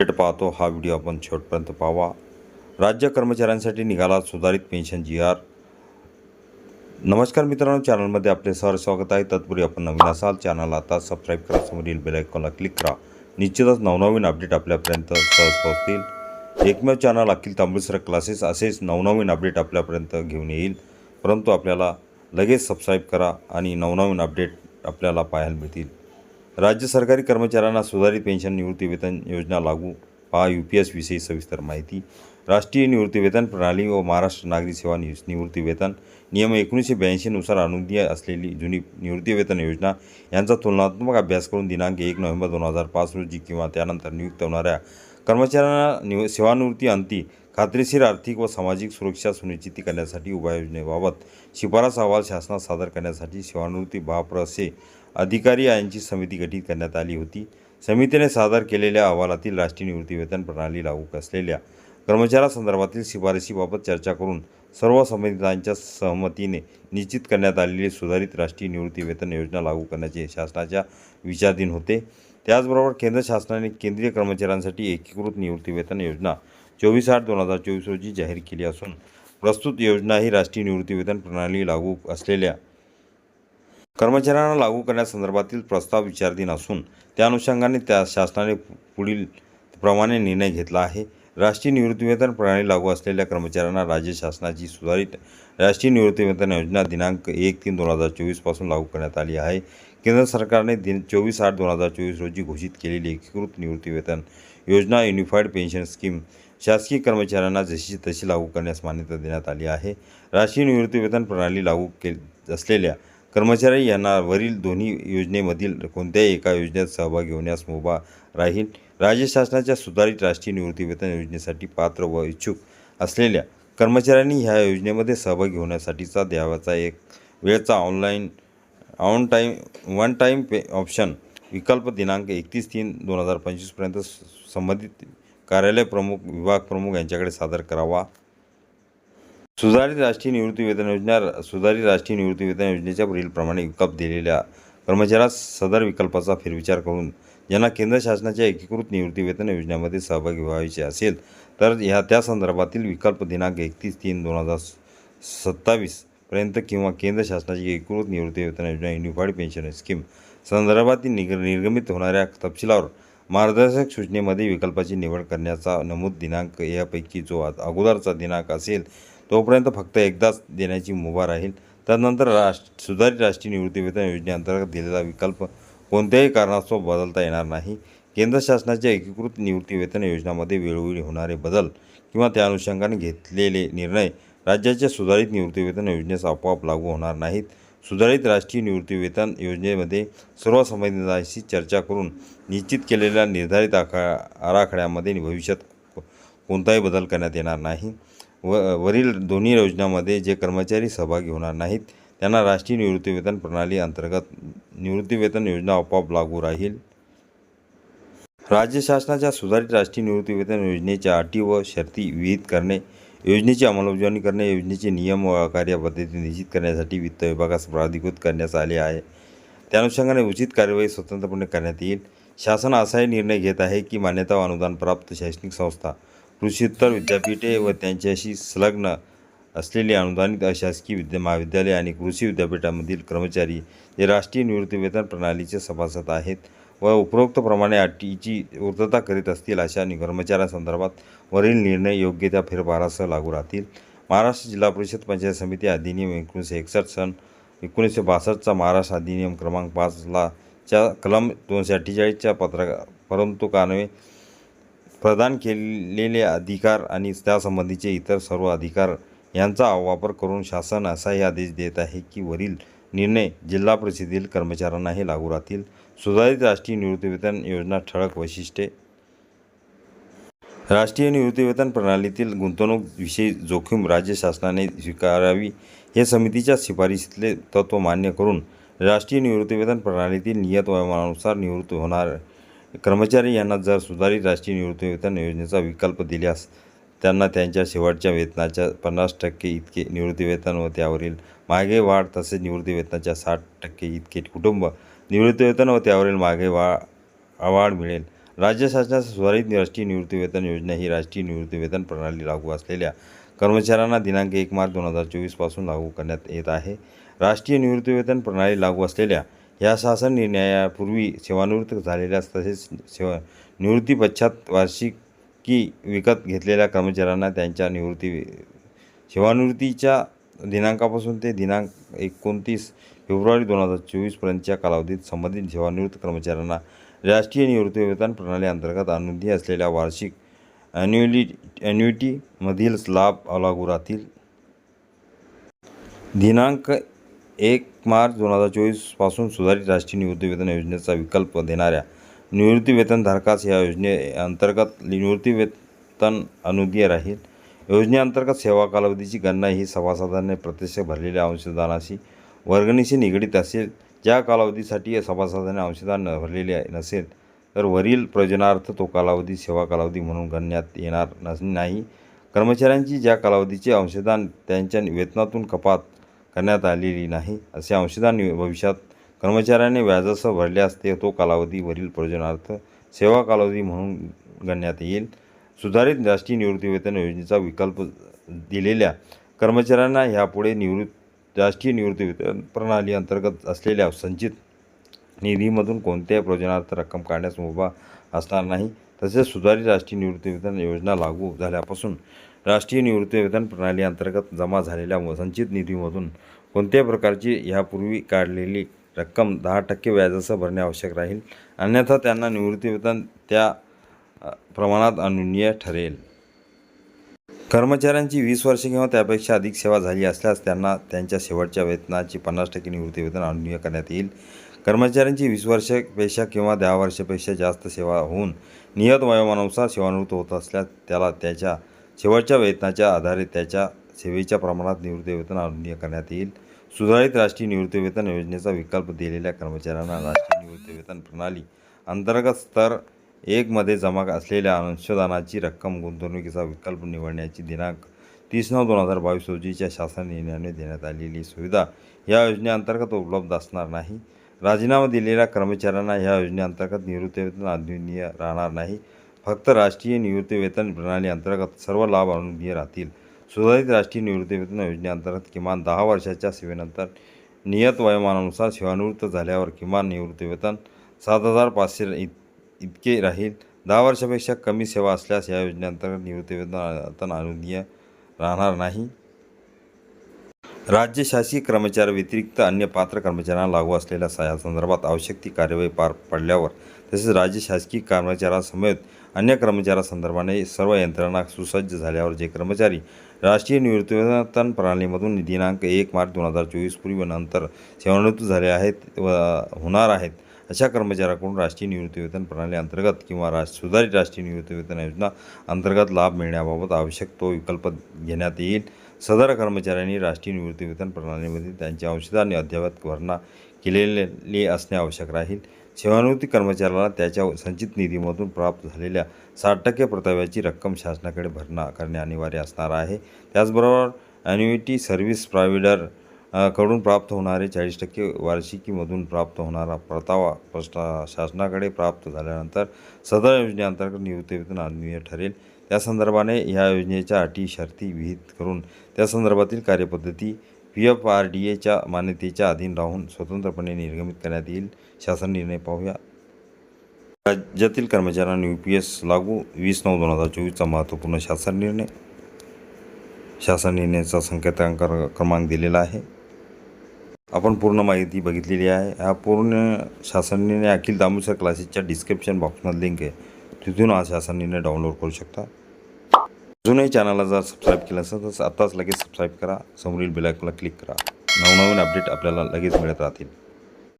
पाहतो. हा व्हिडिओ आपण शेवटपर्यंत पाहावा. राज्य कर्मचाऱ्यांसाठी निघाला सुधारित पेन्शन जी आर नमस्कार मित्रांनो चॅनलमध्ये आपले सर स्वागत आहे. तत्पूर्वी आपण नवीन असाल चॅनल आता सबस्क्राईब करा. समोरील बेल आयकॉनला क्लिक करा. निश्चितच नवनवीन अपडेट आपल्यापर्यंत सहज पोहोचतील. एकमेव चॅनल अखिल तांबुसर क्लासेस असेच नवनवीन अपडेट आपल्यापर्यंत घेऊन येईल. परंतु आपल्याला लगेच सबस्क्राईब करा आणि नवनवीन अपडेट आपल्याला पाहायला मिळतील. राज्य सरकारी कर्मचाऱ्यांना सुधारित पेन्शन निवृत्तीवेतन योजना लागू. पहा यू पी एस विषयी सविस्तर माहिती. राष्ट्रीय निवृत्तीवेतन प्रणाली व महाराष्ट्र नागरी सेवा नि निवृत्तीवेतन नियम एकोणीसशे ब्याऐंशीनुसार अनुज्ञेय असलेली जुनी निवृत्तीवेतन योजना यांचा तुलनात्मक अभ्यास करून दिनांक एक नोव्हेंबर दोन हजार पाच रोजी किंवा त्यानंतर नियुक्त होणाऱ्या कर्मचाऱ्यांना निव सेवानिवृत्ती अंती खात्रीशीर आर्थिक व सामाजिक सुरक्षा सुनिश्चित करण्यासाठी उपाययोजनेबाबत शिफारस अहवाल शासनात सादर करण्यासाठी सेवानिवृत्ती बाप्रसे अधिकारी यांची समिती गठीत करण्यात आली होती. समितीने सादर केलेल्या अहवालातील राष्ट्रीय निवृत्तीवेतन प्रणाली लागू असलेल्या कर्मचाऱ्यासंदर्भातील शिफारशीबाबत चर्चा करून सर्व संबंधितांच्या सहमतीने निश्चित करण्यात आलेली सुधारित राष्ट्रीय निवृत्तीवेतन योजना लागू करण्याचे शासनाच्या विचाराधीन होते. त्याचबरोबर केंद्र शासनाने केंद्रीय कर्मचाऱ्यांसाठी एकीकृत निवृत्तीवेतन योजना चोवीस आठ दोन हजार चोवीस रोजी जाहीर केली असून प्रस्तुत योजना ही राष्ट्रीय निवृत्तीवेतन प्रणाली लागू असलेल्या कर्मचाऱ्यांना लागू करण्यासंदर्भातील प्रस्ताव विचाराधीन असून त्या अनुषंगाने त्या शासनाने पुढील प्रमाणे निर्णय घेतला आहे. राष्ट्रीय निवृत्तीवेतन प्रणाली लागू असलेल्या कर्मचाऱ्यांना राज्य शासनाची सुधारित राष्ट्रीय निवृत्तीवेतन योजना दिनांक एक तीन दोन हजार चोवीसपासून लागू करण्यात आली आहे. केंद्र सरकारने दिन चोवीस आठ दोन हजार चोवीस रोजी घोषित केलेली एकीकृत निवृत्तीवेतन योजना युनिफाईड पेन्शन स्कीम शासकीय कर्मचाऱ्यांना जशी तशी लागू करण्यास मान्यता देण्यात आली आहे. राष्ट्रीय निवृत्तीवेतन प्रणाली लागू के असलेल्या कर्मचारी यांना वरील दोन्ही योजनेमधील कोणत्याही एका योजनेत सहभागी होण्यास मुभा राहील. राज्य शासनाच्या सुधारित राष्ट्रीय निवृत्तीवेतन योजनेसाठी पात्र व इच्छुक असलेल्या कर्मचाऱ्यांनी ह्या योजनेमध्ये सहभागी होण्यासाठीचा द्यावाचा एक वेळचा online on time one time pay option विकल्प दिनांक एकतीस तीन दोन हजार पंचवीसपर्यंत संबंधित कार्यालय प्रमुख विभाग प्रमुख यांच्याकडे सादर करावा. सुधारित राष्ट्रीय निवृत्ती वेतन योजना सुधारित राष्ट्रीय निवृत्ती वेतन योजनेच्या पुढीलप्रमाणे विकल्प दिलेल्या कर्मचाऱ्यास सदर विकल्पाचा फेरविचार करून ज्यांना केंद्र शासनाच्या एकीकृत निवृत्ती वेतन योजनेमध्ये सहभागी व्हायचे असेल तर ह्या त्या संदर्भातील विकल्प दिनांक एकतीस तीन दोन हजार सत्तावीस पर्यंत किंवा केंद्र शासनाची एकीकृत निवृत्ती वेतन योजना युनिफाईड पेन्शन स्कीम संदर्भातील निग निर्गमित होणाऱ्या तपशिलावर मार्गदर्शक सूचनेमध्ये विकल्पाची निवड करण्याचा नमूद दिनांक यापैकी जो अगोदरचा दिनांक असेल तोपर्यंत फक्त एकदाच देण्याची मुभा राहील. त्यानंतर राष्ट्र सुधारित राष्ट्रीय निवृत्ती वेतन योजनेअंतर्गत दिलेला विकल्प कोणत्याही कारणास्तव बदलता येणार नाही. केंद्र शासनाच्या एकीकृत निवृत्ती वेतन योजनामध्ये वेळोवेळी होणारे बदल किंवा त्या अनुषंगाने घेतलेले निर्णय राज्याच्या सुधारित निवृत्तीवेतन योजनेस आपोआप लागू होणार नाहीत. सुधारित राष्ट्रीय निवृत्तीवेतन योजनेमध्ये सर्व संबंधितांशी चर्चा करून निश्चित केलेल्या निर्धारित आखा आराखड्यामध्ये भविष्यात कोणताही बदल करण्यात येणार नाही. व वरील दोन्ही योजनांमध्ये जे कर्मचारी सहभागी होणार नाहीत त्यांना राष्ट्रीय निवृत्तीवेतन प्रणाली अंतर्गत निवृत्तीवेतन योजना आपोआप लागू राहील. राज्य शासनाच्या सुधारित राष्ट्रीय निवृत्तीवेतन योजनेच्या अटी व शर्ती विहित करणे योजनेची अंमलबजावणी करणे योजनेचे नियम व कार्यपद्धती निश्चित करण्यासाठी वित्त विभागास प्राधिकृत करण्यात आले आहे. त्या अनुषंगाने उचित कार्यवाही स्वतंत्रपणे करण्यात येईल. शासन असाही निर्णय घेत आहे की मान्यता व अनुदानप्राप्त शैक्षणिक संस्था कृषीत्तर विद्यापीठे व त्यांच्याशी संलग्न असलेली अनुदानित अशासकीय विद्या महाविद्यालय आणि कृषी विद्यापीठामधील कर्मचारी हे राष्ट्रीय निवृत्तीवेतन प्रणालीचे सभासद आहेत. व उपरोक्तप्रमाणे अटीची पूर्तता करीत असतील अशा कर्मचाऱ्यांसंदर्भात वरील निर्णय योग्य त्या फेरफारासह लागू राहतील. महाराष्ट्र जिल्हा परिषद पंचायत समिती अधिनियम एकोणीसशे एकसष्ट सन एकोणीसशे बासष्टचा महाराष्ट्र अधिनियम क्रमांक पाचला च्या कलम दोनशे अठ्ठेचाळीसच्या पत्र परंतु कानवे प्रदान केलेले अधिकार आणि त्यासंबंधीचे इतर सर्व अधिकार यांचा वापर करून शासन असाही आदेश देत आहे की वरील निर्णय जिल्हा परिषदेतील कर्मचाऱ्यांनाही लागू राहतील. सुधारित राष्ट्रीय निवृत्तीवेतन योजना ठळक वैशिष्ट्ये. राष्ट्रीय निवृत्तीवेतन प्रणालीतील गुंतवणूकविषयी जोखीम राज्य शासनाने स्वीकारावी हे समितीच्या शिफारशीतले तत्त्व मान्य करून राष्ट्रीय निवृत्तीवेतन प्रणालीतील नियत वयोमानानुसार निवृत्त होणार कर्मचारी यांना जर सुधारित राष्ट्रीय निवृत्तीवेतन योजनेचा विकल्प दिल्यास त्यांना त्यांच्या शेवटच्या वेतनाच्या पन्नास टक्के इतके निवृत्तीवेतन व त्यावरील मागे वाढ तसेच निवृत्तीवेतनाच्या साठ टक्के इतके कुटुंब निवृत्तीवेतन व त्यावरील मागे वा वाढ मिळेल. राज्य शासनाच्या सुधारित राष्ट्रीय निवृत्तीवेतन योजना ही राष्ट्रीय निवृत्तीवेतन प्रणाली लागू असलेल्या कर्मचाऱ्यांना दिनांक एक मार्च दोन हजार चोवीसपासून लागू करण्यात येत आहे. राष्ट्रीय निवृत्तीवेतन प्रणाली लागू असलेल्या या शासन निर्णयापूर्वी सेवानिवृत्त झालेल्या तसेच सेवा निवृत्ती पश्चात की विकत घेतलेल्या कर्मचाऱ्यांना त्यांच्या निवृत्ती सेवानिवृत्तीच्या दिनांकापासून ते दिनांक एकोणतीस फेब्रुवारी दोन हजार चोवीसपर्यंतच्या कालावधीत संबंधित सेवानिवृत्त कर्मचाऱ्यांना राष्ट्रीय निवृत्ती वेतन प्रणाली अंतर्गत अनुमती असलेल्या वार्षिक ॲन्युअली ॲन्युइटीमधील लाभ लागू राहतील दिनांक एक मार्च दोन हजार चोवीसपासून सुधारित राष्ट्रीय निवृत्ती वेतन योजनेचा विकल्प देणाऱ्या निवृत्तीवेतनधारकास या योजनेअंतर्गत निवृत्तीवेतन वेतन राहील. योजनेअंतर्गत सेवा कालावधीची गणना ही सभासदांनी प्रत्यक्ष भरलेल्या अंशदानाशी वर्गणीशी निगडीत असेल. ज्या कालावधीसाठी सभासदाने अंशदान भरलेले नसेल तर वरील प्रयोजनार्थ तो कालावधी सेवा कालावधी म्हणून गणण्यात येणार नस नाही. कर्मचाऱ्यांची ज्या कालावधीचे अंशदान त्यांच्या वेतनातून कपात करण्यात आलेली नाही असे अंशदान भविष्यात कर्मचाऱ्याने व्याजासह भरले असते तो कालावधी वरील प्रयोजनार्थ सेवा कालावधी म्हणून गणण्यात येईल. सुधारित राष्ट्रीय निवृत्तीवेतन योजनेचा विकल्प दिलेल्या कर्मचाऱ्यांना ह्यापुढे निवृत्त राष्ट्रीय निवृत्तीवेतन प्रणाली अंतर्गत असलेल्या संचित निधीमधून कोणत्याही प्रयोजनार्थ रक्कम काढण्यास मुभा असणार नाही. तसेच सुधारित राष्ट्रीय निवृत्तीवेतन योजना लागू झाल्यापासून राष्ट्रीय निवृत्तीवेतन प्रणाली अंतर्गत जमा झालेल्या संचित निधीमधून कोणत्याही प्रकारची ह्यापूर्वी काढलेली रक्कम दहा टक्के व्याजासह भरणे आवश्यक राहील. अन्यथा त्यांना निवृत्तीवेतन त्या प्रमाणात अनुनीय ठरेल. कर्मचाऱ्यांची वीस वर्षे किंवा त्यापेक्षा अधिक सेवा झाली असल्यास त्यांना त्यांच्या शेवटच्या वेतनाची पन्नास टक्के निवृत्तीवेतन अनुनीय करण्यात येईल. कर्मचाऱ्यांची वीस वर्षापेक्षा किंवा दहा वर्षापेक्षा जास्त सेवा होऊन नियत वयोमानानुसार सेवानिवृत्त होत असल्यास त्याला त्याच्या शेवटच्या वेतनाच्या आधारे त्याच्या सेवेच्या प्रमाणात निवृत्तीवेतन अनुनीय करण्यात येईल. सुधारित राष्ट्रीय निवृत्तीवेतन योजनेचा विकल्प दिलेल्या कर्मचाऱ्यांना राष्ट्रीय निवृत्तीवेतन प्रणाली अंतर्गत स्तर एकमध्ये जमा असलेल्या अंशदानाची रक्कम गुंतवणुकीचा विकल्प निवडण्याची दिनांक तीस नऊ दोन हजार बावीस रोजीच्या शासन निर्णयाने देण्यात आलेली सुविधा या योजनेअंतर्गत उपलब्ध असणार नाही. राजीनामा दिलेल्या कर्मचाऱ्यांना ह्या योजनेअंतर्गत निवृत्तीवेतन अनुनीय राहणार नाही. फक्त राष्ट्रीय निवृत्तीवेतन प्रणाली अंतर्गत सर्व लाभ अनुनीय राहतील. सुधारित राष्ट्रीय निवृत्तीवेतन योजनेअंतर्गत किमान दहा वर्षाच्या सेवेनंतर नियत वयोमानानुसार सेवानिवृत्त झाल्यावर किमान निवृत्तीवेतन सात हजार पाचशे इत इतके राहील. दहा वर्षापेक्षा कमी सेवा असल्यास या योजनेअंतर्गत निवृत्तीवेतन वेतन राहणार नाही. राज्य शासकीय कर्मचाऱ्याव्यतिरिक्त अन्य पात्र कर्मचाऱ्यांना लागू असलेल्या सहा संदर्भात आवश्यक ती कार्यवाही पार पडल्यावर तसेच राज्य शासकीय कर्मचाऱ्यांसमेत अन्य कर्मचाऱ्यांसंदर्भाने सर्व यंत्रणा सुसज्ज झाल्यावर जे कर्मचारी राष्ट्रीय निवृत्तीवेतन प्रणालीमधून दिनांक एक मार्च दोन हजार चोवीस पूर्वी नंतर सेवानिवृत्त झाले आहेत व होणार आहेत. अशा कर्मचाऱ्याकडून राष्ट्रीय निवृत्तीवेतन प्रणाली अंतर्गत किंवा राष्ट्र सुधारित राष्ट्रीय निवृत्तीवेतन योजना अंतर्गत लाभ मिळण्याबाबत आवश्यक तो विकल्प घेण्यात येईल. सदर कर्मचाऱ्यांनी राष्ट्रीय निवृत्तीवेतन प्रणालीमध्ये त्यांचे अंशदान अद्ययावत भरणा केलेले असणे आवश्यक राहील. सेवानिवृत्ती कर्मचाऱ्याला त्याच्या संचित निधीमधून प्राप्त झालेल्या साठ टक्के परताव्याची रक्कम शासनाकडे भरणा करणे अनिवार्य असणार आहे. त्याचबरोबर ॲन्युइटी सर्व्हिस प्रॉव्हिडरकडून प्राप्त होणारे चाळीस टक्के वार्षिकीमधून प्राप्त होणारा परतावा प्रश्न शासनाकडे प्राप्त झाल्यानंतर सदर योजनेअंतर्गत निवृत्तीवेतन अनुनीय ठरेल. त्या संदर्भाने ह्या योजनेच्या अटी शर्ती विहित करून त्या संदर्भातील कार्यपद्धती पी एफ आर डी एच्या मान्यतेच्या अधीन राहून स्वतंत्रपणे निर्गमित करण्यात येईल. शासन निर्णय पाहूया. राज्यातील कर्मचाऱ्यांना यू पी एस लागू वीस नऊ दोन हजार चोवीसचा महत्त्वपूर्ण शासन निर्णय. शासन निर्णयाचा संकेतांक क्रमांक दिलेला आहे. आपण पूर्ण माहिती बघितलेली आहे. हा पूर्ण शासन निर्णय अखिल दामोसर क्लासेसच्या डिस्क्रिप्शन बॉक्समध्ये लिंक आहे. तिथून हा शासन निर्णय डाउनलोड करू शकता. अजूनही चॅनलला जर सबस्क्राईब केलं असेल तर आत्ताच लगेच सबस्क्राईब करा. समोरील बेलायकॉनला क्लिक करा. नवनवीन अपडेट आपल्याला लगेच मिळत राहतील.